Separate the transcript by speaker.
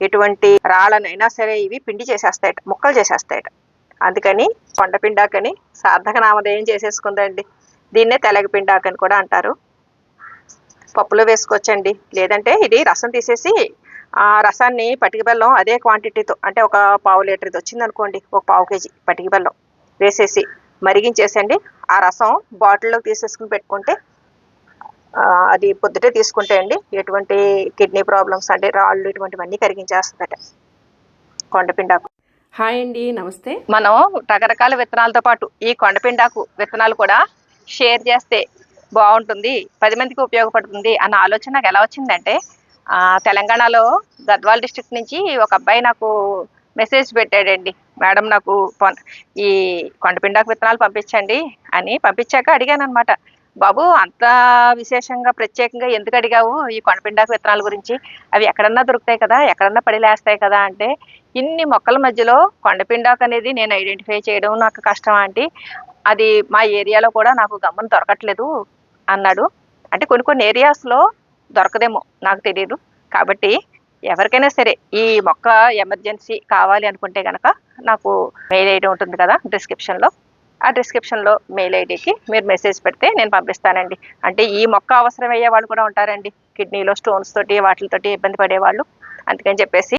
Speaker 1: ఎటువంటి రాళ్ళనైనా సరే ఇవి పిండి చేసేస్తాయట ముక్కలు చేసేస్తాయట. అందుకని కొండపిండాకని సార్థక నామధేయం చేసేసుకుందండి. దీన్నే తెలగపిండాకని కూడా అంటారు. పప్పులో వేసుకోవచ్చండి. లేదంటే ఇది రసం తీసేసి ఆ రసాన్ని పటిక బెల్లం అదే క్వాంటిటీతో అంటే ఒక పావు లీటర్ ఇది వచ్చింది అనుకోండి ఒక పావు కేజీ పటికి బెల్లం వేసేసి మరిగించేసండి. ఆ రసం బాటిల్లో తీసేసుకుని పెట్టుకుంటే అది పొద్దుటే తీసుకుంటే అండి ఎటువంటి కిడ్నీ ప్రాబ్లమ్స్ అంటే రాళ్ళు ఇటువంటివన్నీ కరిగించేస్తుందట. కొండపిండాకు.
Speaker 2: హాయ్ అండి నమస్తే.
Speaker 1: మనం రకరకాల విత్తనాలతో పాటు ఈ కొండపిండాకు విత్తనాలు కూడా షేర్ చేస్తే బాగుంటుంది పది మందికి ఉపయోగపడుతుంది అన్న ఆలోచన నాకు ఎలా వచ్చిందంటే ఆ, తెలంగాణలో గద్వాల్ డిస్ట్రిక్ట్ నుంచి ఒక అబ్బాయి నాకు మెసేజ్ పెట్టాడండి. మేడం నాకు ఈ కొండపిండాకు విత్తనాలు పంపించండి అని పంపించాక అడిగాను అనమాట బాబు అంత విశేషంగా ప్రత్యేకంగా ఎందుకు అడిగావు ఈ కొండపిండాకు విత్తనాల గురించి? అవి ఎక్కడన్నా దొరుకుతాయి కదా ఎక్కడన్నా పడిలేస్తాయి కదా అంటే ఇన్ని మొక్కల మధ్యలో కొండపిండాకు అనేది నేను ఐడెంటిఫై చేయడం నాకు కష్టం అంటే అది మా ఏరియాలో కూడా నాకు గమ్మం దొరకట్లేదు అన్నాడు. అంటే కొన్ని కొన్ని ఏరియాస్లో దొరకదేమో నాకు తెలియదు కాబట్టి ఎవరికైనా సరే ఈ మొక్క ఎమర్జెన్సీ కావాలి అనుకుంటే కనుక నాకు మెయిల్ ఐడి ఉంటుంది కదా డిస్క్రిప్షన్లో ఆ డిస్క్రిప్షన్లో మెయిల్ ఐడికి మీరు మెసేజ్ పెడితే నేను పంపిస్తానండి. అంటే ఈ మొక్క అవసరం అయ్యే వాళ్ళు కూడా ఉంటారండి. కిడ్నీలో స్టోన్స్ తోటి వాటితోటి ఇబ్బంది పడేవాళ్ళు. అందుకని చెప్పేసి